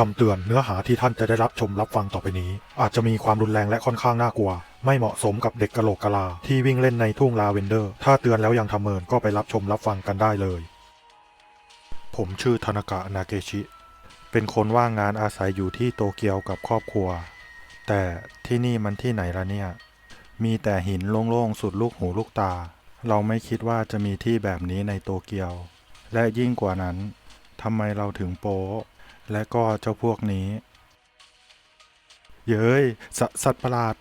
คำเตือนเนื้อหาที่ท่านจะได้รับชมรับฟังต่อไปนี้ อาจจะมีความรุนแรงและค่อนข้างน่ากลัว ไม่เหมาะสมกับเด็กกะโหลกกะลา ที่วิ่งเล่นในทุ่งลาเวนเดอร์ ถ้าเตือนแล้วยังทำเมินก็ไปรับชมรับฟังกันได้เลย ผมชื่อธนากะนาเกชิ เป็นคนว่างงานอาศัยอยู่ที่โตเกียวกับครอบครัว แต่ที่นี่มันที่ไหนละเนี่ย มีแต่หินโล่งๆสุดลูกหูลูกตา เราไม่คิดว่าจะมีที่แบบนี้ในโตเกียว และยิ่งกว่านั้นทำไมเราถึงโป๊ และก็เจ้าพวกนี้ เย้ยสสัตว์ประหลาด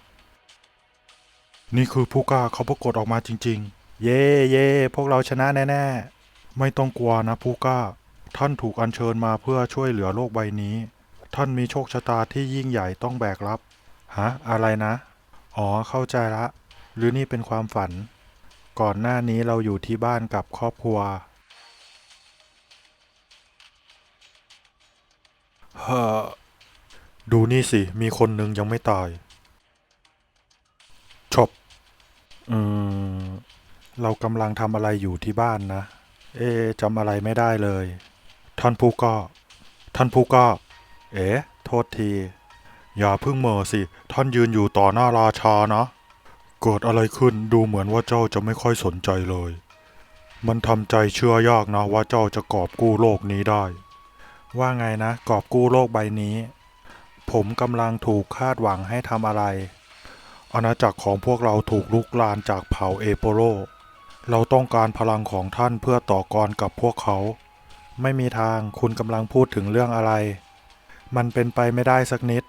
นี่คือผู้กล้าเขาปรากฏออกมาจริง ๆ เย่เย่พวกเราชนะแน่ๆ ไม่ต้องกลัวนะผู้กล้า ท่านถูกอัญเชิญมาเพื่อช่วยเหลือโลกใบนี้ ท่านมีโชคชะตาที่ยิ่งใหญ่ต้องแบกรับ ฮะ อะไรนะ อ๋อเข้าใจละ หรือนี่เป็นความฝัน ก่อนหน้านี้เราอยู่ที่บ้านกับครอบครัว ฮ้อดูนี่สิ มีคนหนึ่งยังไม่ตายชบอืม เรากำลังทำอะไรอยู่ที่บ้านนะ เอ๊จำอะไรไม่ได้เลย ท่านผู้ก็ ท่านผู้ก็ เอ๊ะโทษที อย่าเพิ่งเมอสิ ท่านยืนอยู่ต่อหน้าราชานะ เกิดอะไรขึ้นดูเหมือนว่าเจ้าจะไม่ค่อยสนใจเลย มันทำใจเชื่อยากนะว่าเจ้าจะกอบกู้โลกนี้ได้ ว่าไงนะ กอบกู้โลกใบนี้ ผมกำลังถูกคาดหวังให้ทำอะไร อาณาจักรของพวกเราถูกลุกลานจากเผ่าเอโปโรเราต้องการพลังของท่านเพื่อต่อกรกับพวกเขา ไม่มีทางคุณกำลังพูดถึงเรื่องอะไร มันเป็นไปไม่ได้สักนิด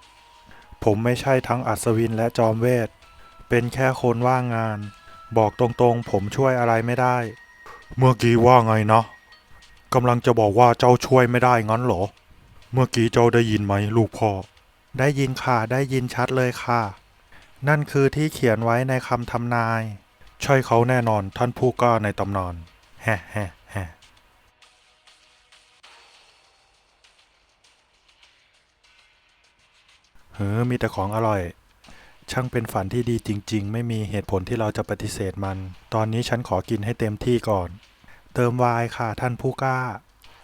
ผมไม่ใช่ทั้งอัศวินและจอมเวท เป็นแค่คนว่างงาน บอกตรงๆ ผมช่วยอะไรไม่ได้ เมื่อกี้ว่าไงเนาะ กำลังจะบอกว่าเจ้าช่วยไม่ได้งั้นเหรอ เมื่อกี้เจ้าได้ยินไหมลูกพ่อ ได้ยินค่ะ ได้ยินชัดเลยค่ะ นั่นคือที่เขียนไว้ในคำทำนาย ใช่เขาแน่นอนท่านผู้กล้าในตำนานแฮะแฮะแฮะเฮ้อมีแต่ของอร่อย ช่างเป็นฝันที่ดีจริง ๆ ไม่มีเหตุผลที่เราจะปฏิเสธมัน ตอนนี้ฉันขอกินให้เต็มที่ก่อน เติมวน์ค่ะท่านผู้กล้า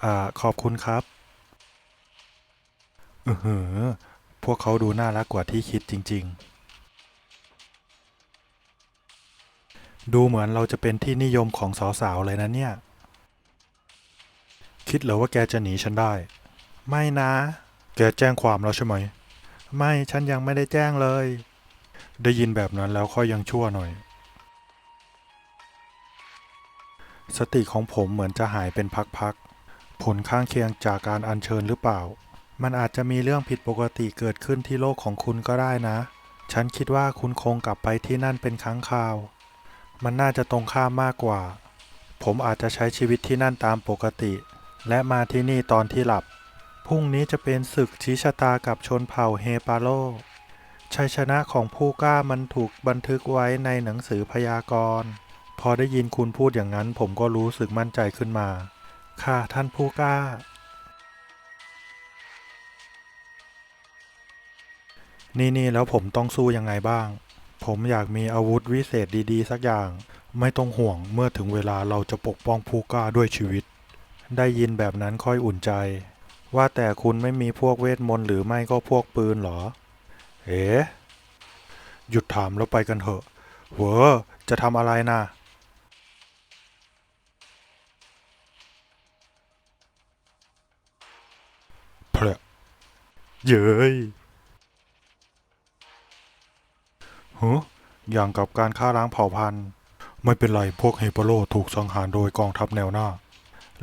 อ่าขอบคุณครับอือหือพวกเขาดูน่ารักกว่าที่คิดจริง ๆ ดูเหมือนเราจะเป็นที่นิยมของสาวๆเลยนะเนี่ย คิดเหรอว่าแกจะหนีฉันได้ ไม่นะ แกแจ้งความแล้วใช่ไหม ไม่ฉันยังไม่ได้แจ้งเลย ได้ยินแบบนั้นแล้วค่อยยังชั่วหน่อย สติของผมเหมือนจะหายเป็นพักๆ ผลข้างเคียงจากการอัญเชิญหรือเปล่า มันอาจจะมีเรื่องผิดปกติเกิดขึ้นที่โลกของคุณก็ได้นะ ฉันคิดว่าคุณคงกลับไปที่นั่นเป็นครั้งคราว มันน่าจะตรงข้ามมากกว่า ผมอาจจะใช้ชีวิตที่นั่นตามปกติ และมาที่นี่ตอนที่หลับ พรุ่งนี้จะเป็นศึกชี้ชะตากับชนเผ่าเฮปาโล ชัยชนะของผู้กล้ามันถูกบันทึกไว้ในหนังสือพยากรณ์ พอได้ยินคุณพูดอย่างนั้นผมก็รู้สึกมั่นใจขึ้นมา ค่ะท่านผู้กล้า นี่นี่แล้วผมต้องสู้ยังไงบ้าง ผมอยากมีอาวุธวิเศษดีๆ สักอย่าง ไม่ต้องห่วงเมื่อถึงเวลาเราจะปกป้องผู้กล้าด้วยชีวิต ได้ยินแบบนั้นค่อยอุ่นใจ ว่าแต่คุณไม่มีพวกเวทมนต์หรือไม่ก็พวกปืนเหรอ เอ๋หยุดถามแล้วไปกันเถอะเวอจะทำอะไรนะเเย้ยฮะอย่างกับการฆ่าล้างเผ่าพันธุ์ ไม่เป็นไรพวกเฮปโรถูกสังหารโดยกองทัพแนวหน้า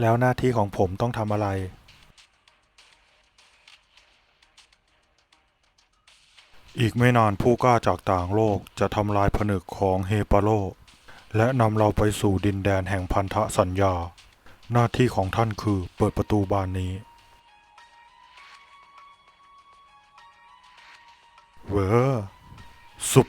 แล้วหน้าที่ของผมต้องทำอะไร อีกไม่นานผู้กล้าจากต่างโลกจะทำลายผนึกของเฮปาโลและนำเราไปสู่ดินแดนแห่งพันธสัญญา หน้าที่ของท่านคือเปิดประตูบานนี้ เวอสุบ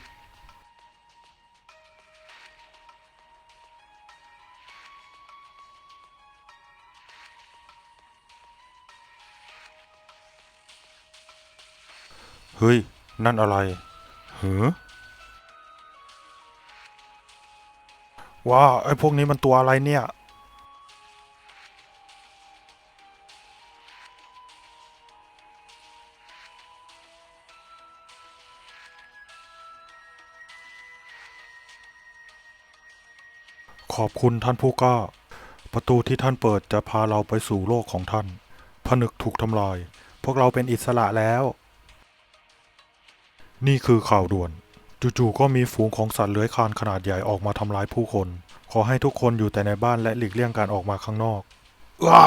เฮ้ย นั่นอะไรหือว้าไอ้พวกนี้มันตัวอะไรเนี่ย ขอบคุณท่านผู้กล้า ประตูที่ท่านเปิดจะพาเราไปสู่โลกของท่าน ผนึกถูกทำลาย พวกเราเป็นอิสระแล้ว นี่คือข่าวด่วน จู่ๆก็มีฝูงของสัตว์เลื้อยคลานขนาดใหญ่ออกมาทำร้ายผู้คน ขอให้ทุกคนอยู่แต่ในบ้านและหลีกเลี่ยงการออกมาข้างนอกว้า